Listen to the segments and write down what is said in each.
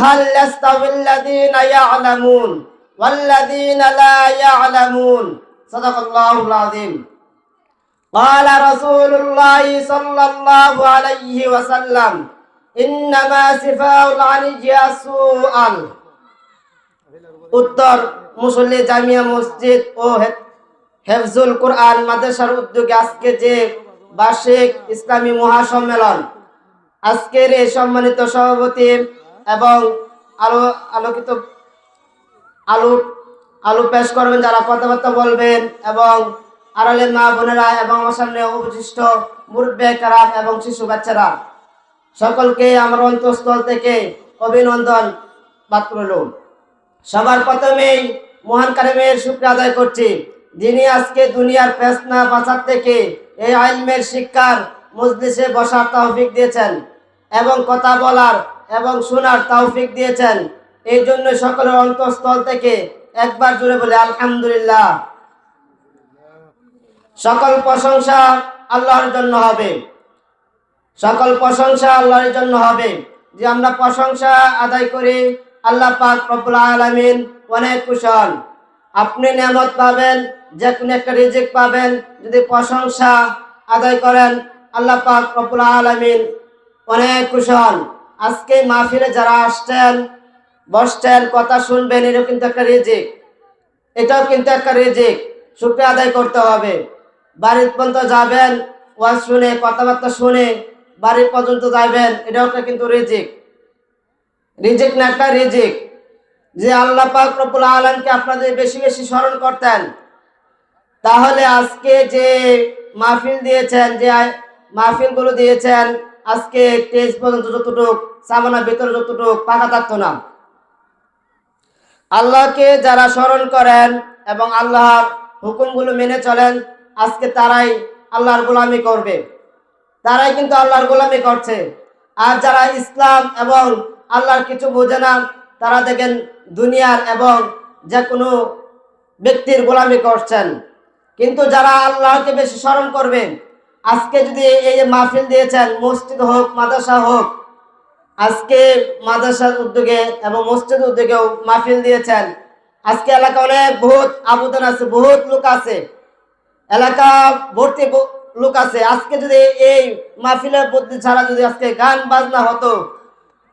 هل يستوي الذين يعلمون والذين لا يعلمون صدق الله العظيم قال رسول الله صلى الله عليه وسلم إنما شفاء العلي السؤال উত্তর মুসল্লি জামিয়া মসজিদ ও হে- হেফজুল কোরআন মাদ্রাসার উদ্যোগে আজকে যে বার্ষিক ইসলামী মহাসম্মেলন আজকের এই সম্মানিত সভাপতি এবং আলো, আলোকিত, আলো আলো পেশ করবেন যারা কথাবার্তা বলবেন এবং আড়ালে মা বোনেরা এবং আমার সামনে অবশিষ্ট মুরব্বে কারাম এবং শিশু বাচ্চারা। সকলকে আমার অন্তঃস্থল থেকে অভিনন্দন বাদ করল সবার প্রথমেই মহান কারিমের শুক্র আদায় করছি, যিনি আজকে দুনিয়ার ফেসনা বাঁচার থেকে এই আইলমের শিক্ষার মজলিসে বসার তৌফিক দিয়েছেন এবং কথা বলার এবং শোনার তৌফিক দিয়েছেন। এই জন্য সকলের অন্তঃস্থল থেকে একবার জুড়ে বলে, আলহামদুলিল্লাহ। সকল প্রশংসা আল্লাহর জন্য হবে। সকল প্রশংসা আল্লাহর জন্য হবে। যে আমরা প্রশংসা আদায় করি, আল্লাহ পাক রব্বুল আলামিন অনেক কুশল। আপনি নিয়ামত পাবেন, যে কোনো একটা রিজিক পাবেন। যদি প্রশংসা আদায় করেন, আল্লাহ পাক রব্বুল আলামিন অনেক কুশল। আজকে মাহফিলে যারা আসছেন, বসছেন, কথা শুনবেন, এটাও কিন্তু একটা রিজিক। এটাও কিন্তু একটা রিজিক। শুক্রিয়া আদায় করতে হবে। বাড়ির পর্যন্ত যাবেন, ওয়াজ শুনে, কথাবার্তা শুনে, বাড়ির পর্যন্ত যাবেন, এটাও একটা কিন্তু রিজিক। রিজিক না একটা রিজিক। যে আল্লাহ পাক রব্বুল আলমকে আপনাদের বেশি বেশি স্মরণ করতেন। তাহলে আজকে যে মাহফিল দিয়েছেন, যে মাহফিলগুলো দিয়েছেন আজকে স্টেজ পর্যন্ত যতটুক সামানার ভিতরে যতটুক পাকা থাকতো না। আল্লাহকে যারা স্মরণ করেন এবং আল্লাহর হুকুমগুলো মেনে চলেন, আজকে তারাই আল্লাহর গোলামি করবে। তারাই কিন্তু আল্লাহর গোলামি করছে। আর যারা ইসলাম এবং আল্লাহর কিছু বোঝে না, তারা দেখেন দুনিয়ার এবং যে কোনো ব্যক্তির গোলামি করছেন। কিন্তু যারা আল্লাহকে বেশি স্মরণ করবেন আজকে যদি এই যে মাহফিল দিয়েছেন, মসজিদ হোক, মাদ্রাসা হোক, আজকে মাদ্রাসার উদ্যোগে এবং মসজিদ উদ্যোগেও মাহফিল দিয়েছেন। আজকে এলাকা অনেক বহুত আবেদন আছে, বহুত লোক আছে। এলাকা ভর্তি লোক আছে। আজকে যদি এই মাহফিলের বদলি ছাড়া যদি আজকে গান বাজনা হতো,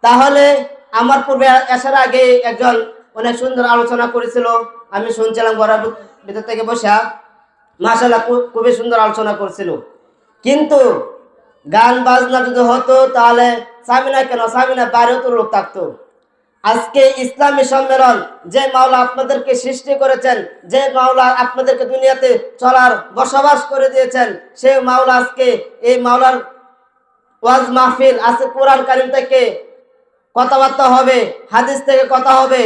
তাহলে আমার পূর্বে আসার আগে একজন অনেক সুন্দর আলোচনা করেছিল। আমি শুনছিলাম ঘরের ভিতর থেকে বসা। মাসাল্লাহ খুবই সুন্দর আলোচনা করছিল। কিন্তু গান বাজনা যদি হতো, তাহলে সামিনা কেন? সামিনা বাইরেও তো লোক থাকতো। আজকে ইসলামী সম্মেলন, যে মাওলা আপনাদেরকে সৃষ্টি করেছেন, যে মাওলা আপনাদেরকে দুনিয়াতে চলার বসবাস করে দিয়েছেন সেই মাওলা আজকে এই মাওলার ওয়াজ মাহফিল আজকে কোরআন কারিম থেকে কথাবার্তা হবে, হাদিস থেকে কথা হবে,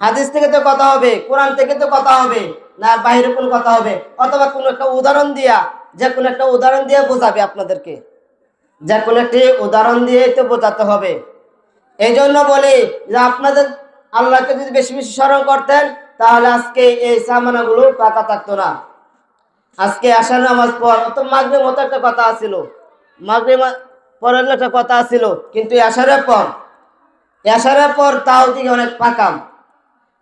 হাদিস থেকে তো কথা হবে, কোরআন থেকে তো কথা হবে, না, বাইরে কোনো কথা হবে। অথবা কোনো একটা উদাহরণ দিয়া যে কোনো একটা উদাহরণ দিয়ে বোঝাবে আপনাদেরকে। যে কোনো একটি উদাহরণ দিয়ে তো বোঝাতে হবে। এই জন্য বলি যে আপনাদের আল্লাহকে যদি বেশি বেশি স্মরণ করতেন, তাহলে আজকে এই সামানাগুলো পাকা থাকতো না। আজকে আশার নামাজ পর অত মাগরে মতো একটা কথা আছিল। মাগরে পরের একটা কথা আছিল, কিন্তু আসারের পর আসারের পর তাও দিকে অনেক পাকাম।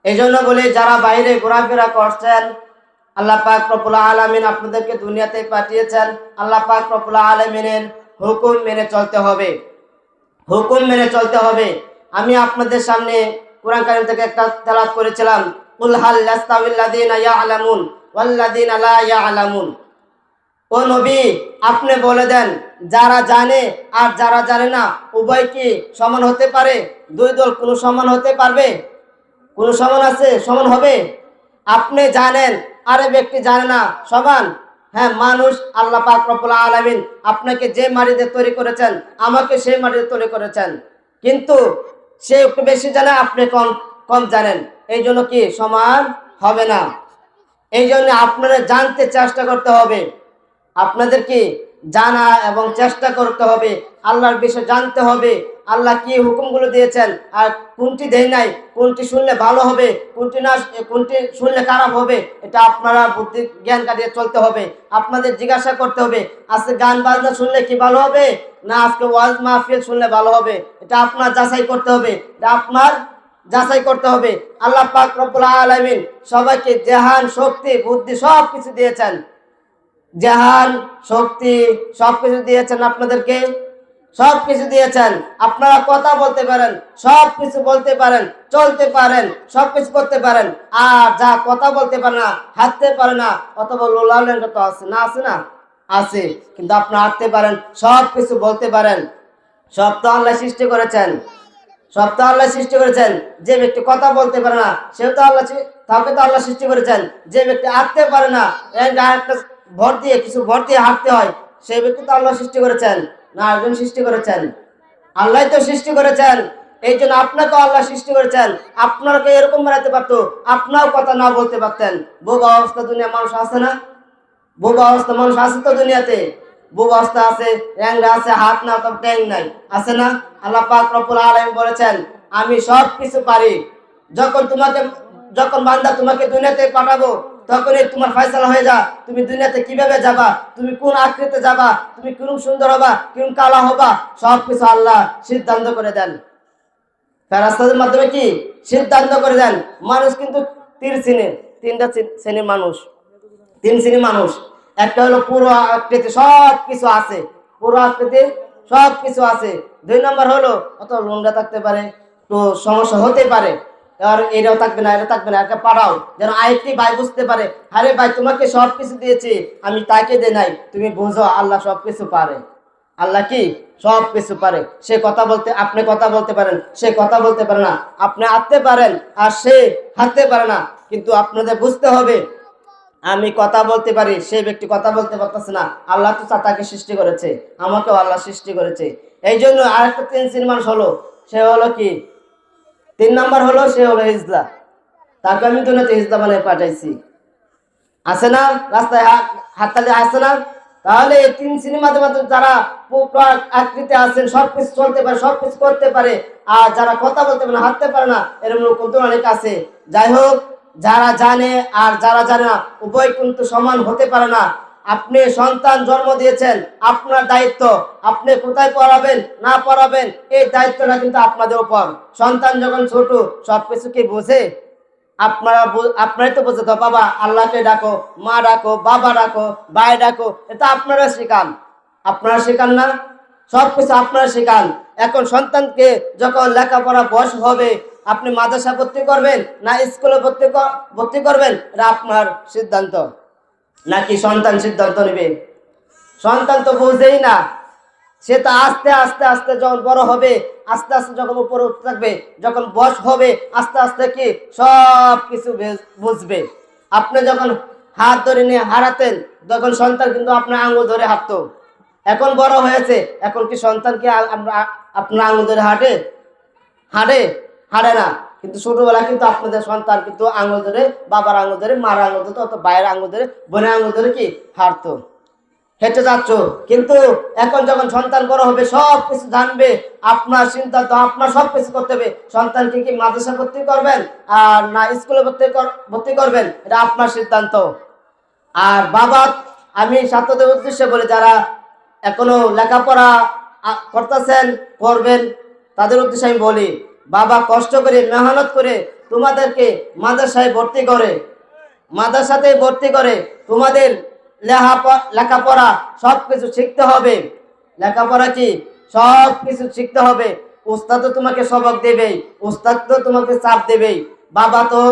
এই জন্য বলি, যারা বাইরে ঘোরাফেরা করছেন আল্লাহ পাক রব্বুল আলমিন আপনাদেরকে দুনিয়াতে পাঠিয়েছেন। আল্লাহ পাক রব্বুল আলমিনের হুকুম মেনে চলতে হবে। হুকুম মেনে চলতে হবে। আমি আপনাদের সামনে কোরআন কারিম থেকে একটা তেলাত করেছিলাম। কুল হাল লাস্তাউল্লাযীনা ইয়ালামুন ওয়াল্লাযীনা লা ইয়ালামুন। ও নবী, আপনি বলে দেন, যারা জানে আর যারা জানে না, উভয় কি সমান হতে পারে? দুই দল কোনো সমান হতে পারবে? কোনো সমান আছে? সমান হবে? আপনি জানেন আরে ব্যক্তি জানে না, সমান। হ্যাঁ মানুষ আল্লাহ পাক রব্বুল আলামিন আপনাকে যে মাটিতে তৈরি করেছেন, আমাকে সেই মাটিতে তৈরি করেছেন। কিন্তু সে একটু বেশি জানে, আপনি কম কম জানেন। এই জন্য কি সমান? হবে না। এই জন্য আপনারা জানতে চেষ্টা করতে হবে। আপনাদের কি জানা এবং চেষ্টা করতে হবে? আল্লাহর বিষয়ে জানতে হবে। আল্লাহ কি হুকুমগুলো দিয়েছেন? আর কোনটি দেয় নাই? কোনটি শুনলে ভালো হবে? কোনটি না কোনটি শুনলে খারাপ হবে? এটা আপনারা বুদ্ধি জ্ঞান কাটিয়ে চলতে হবে। আপনাদের জিজ্ঞাসা করতে হবে, আজকে গান বাজনা শুনলে কি ভালো হবে? না, আজকে ওয়াজ মাহফিল শুনলে ভালো হবে? এটা আপনার যাচাই করতে হবে। এটা আপনার যাচাই করতে হবে। আল্লাহ পাক রব্বুল আলামিন সবাইকে জেহান, শক্তি, বুদ্ধি সব কিছু দিয়েছেন। জাহান, শক্তি সব কিছু দিয়েছেন আপনাদেরকে। সব কিছু দিয়েছেন। আপনারা কথা বলতে পারেন, সব কিছু বলতে পারেন, চলতে পারেন, সব কিছু করতে পারেন। আর যা কথা বলতে পারে না, হাঁটতে পারে না, অথবা লোলালেন তো আছে না আছে না? আছে। কিন্তু আপনারা হাঁটতে পারেন, সব কিছু বলতে পারেন। সব তো আল্লাহ সৃষ্টি করেছেন। সব তো আল্লাহ সৃষ্টি করেছেন। যে ব্যক্তি কথা বলতে পারে না, সেও তো আল্লাহ তাকে তো আল্লাহ সৃষ্টি করেছেন। যে ব্যক্তি হাঁটতে পারে না ভর দিয়ে, কিছু ভর দিয়ে হাঁটতে হয় সেই ব্যক্তি তো আল্লাহ সৃষ্টি করেছেন। না একজন সৃষ্টি করেছেন। আল্লাহ তো সৃষ্টি করেছেন। এই জন্য আপনাকে আল্লাহ সৃষ্টি করেছেন। আপনাকে এরকম বেড়াতে পারতো। আপনাও কথা না বলতে পারতেন। বোবা অবস্থা দুনিয়া মানুষ আছে না? বোবা অবস্থা মানুষ আছে তো দুনিয়াতে? বোবা অবস্থা আছে ট্যাংরা আছে, হাত না তো ট্যাং নাই। আছে না? আল্লাহ পাক রব্বুল আলামিন বলেছেন, আমি সব কিছু পারি। যখন তোমাকে, যখন বান্দা তোমাকে দুনিয়াতে পাঠাবো তখনই তোমার ফয়সালা হয়ে যা। তুমি দুনিয়াতে কীভাবে যাবা? তুমি কোন আকৃতিতে যাবা? তুমি কোন সুন্দর হবা? কোন কালা হবা? সব কিছু আল্লাহ সিদ্ধান্ত করে দেন। ফেরাস্তাদের মাধ্যমে কি? সিদ্ধান্ত করে দেন। মানুষ কিন্তু তিন শ্রেণির তিনটা শ্রেণির মানুষ। তিন শ্রেণির মানুষ। একটা হলো পুরো আকৃতি সব কিছু আছে। পুরো আকৃতি সব কিছু আছে। দুই নম্বর হলো, অত লুঙ্গা থাকতে পারে তো সমস্যা হতে পারে। আর এটাও থাকবে না, এটা থাকবে না, একটা পাড়াও। যেন আরেকটি ভাই বুঝতে পারে, আরে ভাই, তোমাকে সব কিছু দিয়েছি, আমি তাকে দে নাই। তুমি বুঝো, আল্লাহ সব কিছু পারে। আল্লাহ কি? সব কিছু পারে। সে কথা বলতে, আপনি কথা বলতে পারেন, সে কথা বলতে পারে না। আপনি হাঁটতে পারেন, আর সে হাঁটতে পারে না। কিন্তু আপনাদের বুঝতে হবে, আমি কথা বলতে পারি, সে ব্যক্তি কথা বলতে পারতেছে না। আল্লাহ তো তাকে সৃষ্টি করেছে, আমাকেও আল্লাহ সৃষ্টি করেছে। এই জন্য আরেকটা তিন মানুষ হলো, সে হলো কি? তিন নাম্বার হলো সে হলো হিজলা। তাকে আমি দুনিয়াতে হিজলা বানিয়ে পাঠাইছি। আছে না? রাস্তায় হাততালি আছে না? তাহলে এই তিন সিনেমাতে মাত্র যারা আকৃতি আছেন সব কিছু চলতে পারে সব কিছু করতে পারে, আর যারা কথা বলতে পারে হাঁটতে পারে না, এরকম কিন্তু অনেক আছে। যাই হোক, যারা জানে আর যারা জানে না, উভয় কিন্তু সমান হতে পারে না। আপনি সন্তান জন্ম দিয়েছেন, আপনার দায়িত্ব। আপনি কোথায় পড়াবেন, না পড়াবেন, এই দায়িত্বটা কিন্তু আপনাদের উপর। সন্তান যখন ছোট, সবকিছু কি বোঝে? আপনারা আপনারাই তো বোঝাতে বাবা, আল্লাহকে ডাকো, মা ডাকো, বাবা ডাকো, ভাই ডাকো। এটা আপনারা শেখান। আপনারা শেখান না? সব কিছু আপনারা শেখান। এখন সন্তানকে যখন লেখাপড়া বয়স হবে, আপনি মাদ্রাসা ভর্তি করবেন না স্কুলে ভর্তি ভর্তি করবেন? এটা আপনার সিদ্ধান্ত। নাকি সন্তান সিদ্ধান্ত নেবে? সন্তান তো বুঝেই না। সে তো আস্তে আস্তে আস্তে যখন বড় হবে, আস্তে আস্তে যখন উপরে উঠতে থাকবে, যখন বয়স হবে, আস্তে আস্তে কি সব কিছু বুঝবে। আপনি যখন হাত ধরে নিয়ে হারাতেন, তখন সন্তান কিন্তু আপনার আঙুল ধরে হাঁটতো। এখন বড় হয়েছে, এখন কি সন্তান কি আপনার আঙুল ধরে হাঁটে? হাঁটে? হাঁটে না। কিন্তু ছোটবেলা কিন্তু আপনাদের সন্তান কিন্তু আঙুল ধরে, বাবার আঙুল ধরে, মার আঙুল ধরে অত বাইরের আঙুল ধরে, বোনের আঙুল ধরে কি হাঁটতো হেঁটে যাচ্ছ। কিন্তু এখন যখন সন্তান বড় হবে, সব কিছু জানবে, আপনার চিন্তা তো আপনার সব কিছু করতে হবে। সন্তানকে কি মাদ্রাসা ভর্তি করবেন? আর না স্কুলে ভর্তি ভর্তি করবেন? এটা আপনার সিদ্ধান্ত। আর বাবা, আমি ছাত্রদের উদ্দেশ্যে বলি, যারা এখনও লেখাপড়া করতেছেন, করবেন, তাদের উদ্দেশ্যে আমি বলি বাবা কষ্ট করে, মেহনত করে তোমাদেরকে মাদ্রাসায় ভর্তি করে। মাদ্রাসাতে ভর্তি করে, তোমাদের লেখাপড়া সব কিছু শিখতে হবে। লেখাপড়া কি? সব কিছু শিখতে হবে। উস্তাদ তোমাকে সবক দেবেই, উস্তাদ তো তোমাকে চাপ দেবেই। বাবা তো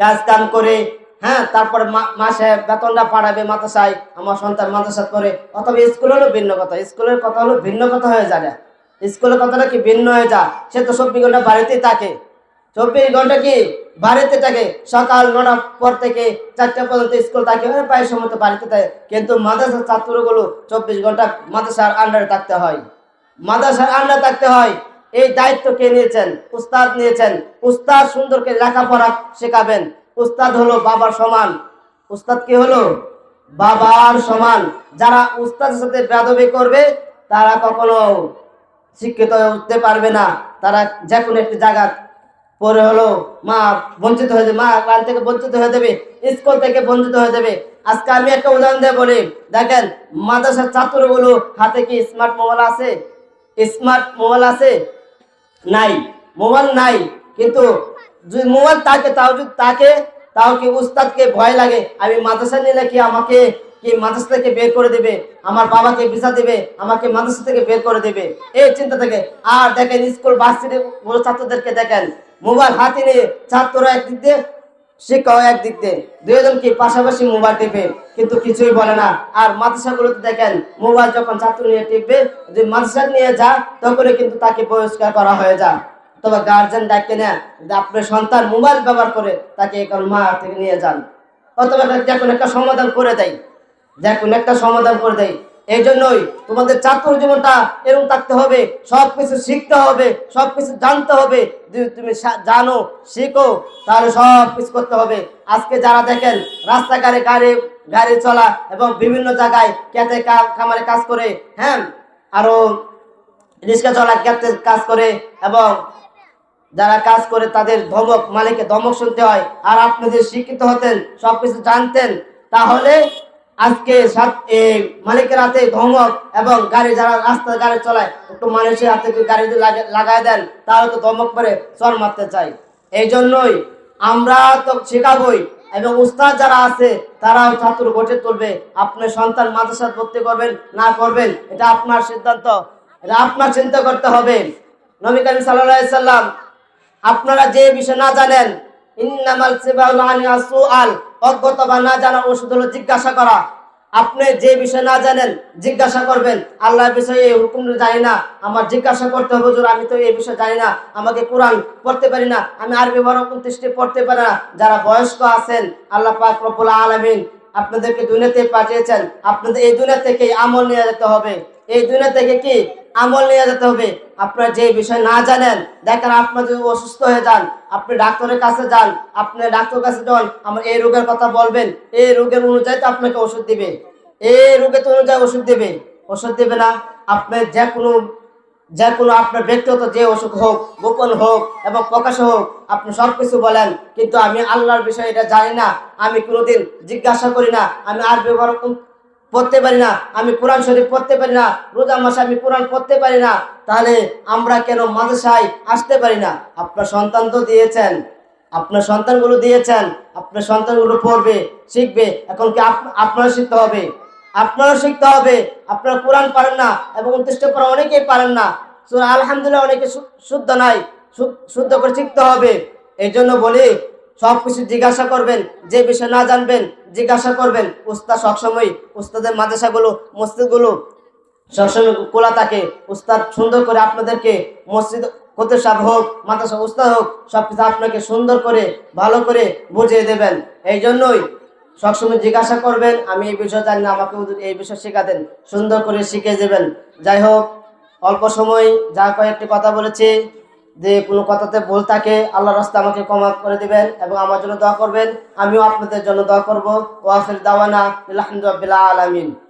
কাজ কাম করে হ্যাঁ তারপরে মাসে বেতনটা পাঠাবে মাদ্রাসায়, আমার সন্তান মাদ্রাসা করে অথবা স্কুল হলো ভিন্ন কথা, স্কুলের কথা হলো ভিন্ন কথা হয়ে না স্কুলের কথাটা কি ভিন্ন হয়ে যা সে তো চব্বিশ ঘণ্টা বাড়িতেই থাকে। চব্বিশ ঘণ্টা কি বাড়িতে থাকে? সকাল নটার পর থেকে চারটা পর্যন্ত স্কুল থাকে। প্রায় সময় তো বাড়িতে থাকে। কিন্তু মাদ্রাসার ছাত্রগুলো চব্বিশ ঘণ্টা মাদ্রাসার আন্ডারে থাকতে হয়। মাদ্রাসার আন্ডারে থাকতে হয়। এই দায়িত্ব কে নিয়েছেন? উস্তাদ নিয়েছেন। উস্তাদ সুন্দরকে লেখাপড়া শেখাবেন। উস্তাদ হলো বাবার সমান। উস্তাদ কি হলো? বাবার সমান। যারা উস্তাদের সাথে বেদবি করবে, তারা কখনো শিক্ষিত উঠতে পারবে না। তারা যে কোনো একটি জায়গা পরে হলো মা বঞ্চিত হয়ে যাবে, মা গান থেকে বঞ্চিত হয়ে যাবে, স্কুল থেকে বঞ্চিত হয়ে যাবে। আজকে আমি একটা উদাহরণ দিয়ে বলি। দেখেন, মাদ্রাসার ছাত্রগুলো হাতে কি স্মার্ট মোবাইল আছে? স্মার্ট মোবাইল আছে? নাই। মোবাইল নাই। কিন্তু যদি মোবাইল থাকে, তাও যদি থাকে, তাও কি উস্তাদকে ভয় লাগে? আমি মাদ্রাসা নিলে কি আমাকে কি মাদ্রাসা থেকে বের করে দেবে, আমার বাবাকে ভিসা দেবে, আমাকে মাদ্রাসা থেকে বের করে দেবে। এই চিন্তা থেকে আর দেখেন স্কুল ভার্সিটি ছাত্রদেরকে দেখেন, মোবাইল হাতে নিয়ে ছাত্ররা একদিক দিয়ে শিক্ষক একদিক দিয়ে। দুজন কি পাশাপাশি মোবাইল টিপে, কিন্তু কিছুই বলে না। আর মাদ্রাসাগুলোতে দেখেন, মোবাইল যখন ছাত্র নিয়ে টিপবে, যদি মাদ্রাসা নিয়ে যা তখনই কিন্তু তাকে বহিষ্কার করা হয়ে যায়। তবে গার্জেন ডাকে না যে আপনার সন্তান মোবাইল ব্যবহার করে, তাকে এখন মা থেকে নিয়ে যান। অথবা কোনো একটা সমাধান করে দেয় কোনো একটা সমাধান করে দেয় এই জন্যই তোমাদের ছাত্র জীবনটা এরকম থাকতে হবে সব কিছু শিখতে হবে সব কিছু জানতে হবে। যদি তুমি জানো, শিখো, তাহলে সব কিছু করতে হবে। আজকে যারা দেখেন, রাস্তাঘাটে গাড়ি গাড়ি চলা এবং বিভিন্ন জায়গায় খেতে খামারে কাজ করে হ্যাঁ আরও রিক্সা চলা ক্ষেত্রে কাজ করে এবং যারা কাজ করে তাদের ধমক মালিকের ধমক শুনতে হয়। আর আপনি যদি শিক্ষিত হতেন সব কিছু জানতেন, তাহলে আজকে মালিকের হাতে ধমক এবং গাড়ি যারা রাস্তা গাড়ি চলায়, একটু মানুষের হাতে গাড়ি যদি লাগা- দেন, তাহলে তো ধমক করে চর মারতে চাই এই জন্যই আমরা তো শেখাবই এবং উস্তাদ যারা আছে, তারাও ছাত্র গঠে তুলবে। আপনার সন্তান মাদ্রাসা ভর্তি করবেন, না করবেন, এটা আপনার সিদ্ধান্ত। এটা আপনার চিন্তা করতে হবে। নবী করিম সাল্লাম, আপনারা যে বিষয় না জানেন, ইন্নামাল সিবাউল আনি আসুআল অজ্ঞতা বা না জানা ওষুধ হলো জিজ্ঞাসা করা। আপনি যে বিষয় না জানেন, জিজ্ঞাসা করবেন। আল্লাহ বিষয়ে এই হুকুম জানি না। আমার জিজ্ঞাসা করতে হবে, হুজুর, আমি তো এই বিষয় জানি না। আমাকে কোরআন পড়তে পারি না। আমি আরবি বড় উনত্রিশটি পড়তে পারি না। যারা বয়স্ক আছেন, আল্লাহ পাক রব্বুল আলামিন আপনাদেরকে দুনিয়াতে পাঠিয়েছেন। আপনাদের এই দুনিয়া থেকে আমল নিয়ে যেতে হবে। এই দুনিয়া থেকে কি আমল নিয়ে যেতে হবে? আপনার যে বিষয় না জানেন, দেখেন আপনার যদি অসুস্থ হয়ে যান, আপনি ডাক্তারের কাছে যান, আপনি ডাক্তারের কাছে যান, আমার এই রোগের কথা বলবেন, এই রোগের অনুযায়ী তো আপনাকে ওষুধ দিবে। এই রোগের তো অনুযায়ী ওষুধ দেবে। ওষুধ দেবে না। আপনি যে কোনো যে কোনো আপনার ব্যক্তিগত যে অসুখ হোক, গোপন হোক এবং প্রকাশ হোক, আপনি সব কিছু বলেন, কিন্তু আমি আল্লাহর বিষয়ে এটা জানি না। আমি কোনোদিন জিজ্ঞাসা করি না। আমি আর ব্যবহার পড়তে পারি না, আমি কোরআন শরীফ পড়তে পারি না, রোজা মাসে আমি কোরআন পড়তে পারি না, তাহলে আমরা কেন মাদ্রাসায় আসতে পারি না? আপনার সন্তান তো দিয়েছেন, আপনার সন্তানগুলো দিয়েছেন, আপনার সন্তানগুলো পড়বে, শিখবে, এখন কি আপ- আপনারা শিখতে হবে? আপনারা শিখতে হবে, আপনারা কোরআন পারেন না এবং উনত্রিশটা পড়া অনেকেই পারেন না আলহামদুলিল্লাহ অনেকে শুদ্ধ নাই শুদ্ধ করে শিখতে হবে, এই জন্য বলি সব কিছু জিজ্ঞাসা করবেন, যে বিষয় না জানবেন, জিজ্ঞাসা করবেন। উস্তাদ সবসময় উস্তাদের মাদ্রাসাগুলো, মসজিদগুলো, সবসময় খোলা থাকে। উস্তাদ সুন্দর করে আপনাদেরকে মসজিদ কত সাহেব হোক, মাদ্রাসা উস্তাদ হোক সব কিছু আপনাকে সুন্দর করে, ভালো করে বুঝিয়ে দেবেন। এই জন্যই সবসময় জিজ্ঞাসা করবেন, আমি এই বিষয় জানি না, আমাকে এই বিষয় শেখাতেন। সুন্দর করে শিখে দেবেন। যাই হোক, অল্প সময় যা কয়েকটি কথা বলেছি। যে কোনো কথাতে ভুল থাকে আল্লাহ রাস্তা আমাকে ক্ষমা করে দিবেন এবং আমার জন্য দোয়া করবেন। আমিও আপনাদের জন্য দোয়া করব। ওয়াফির দাওয়ানা আলহামদুলিল্লাহ আলামিন।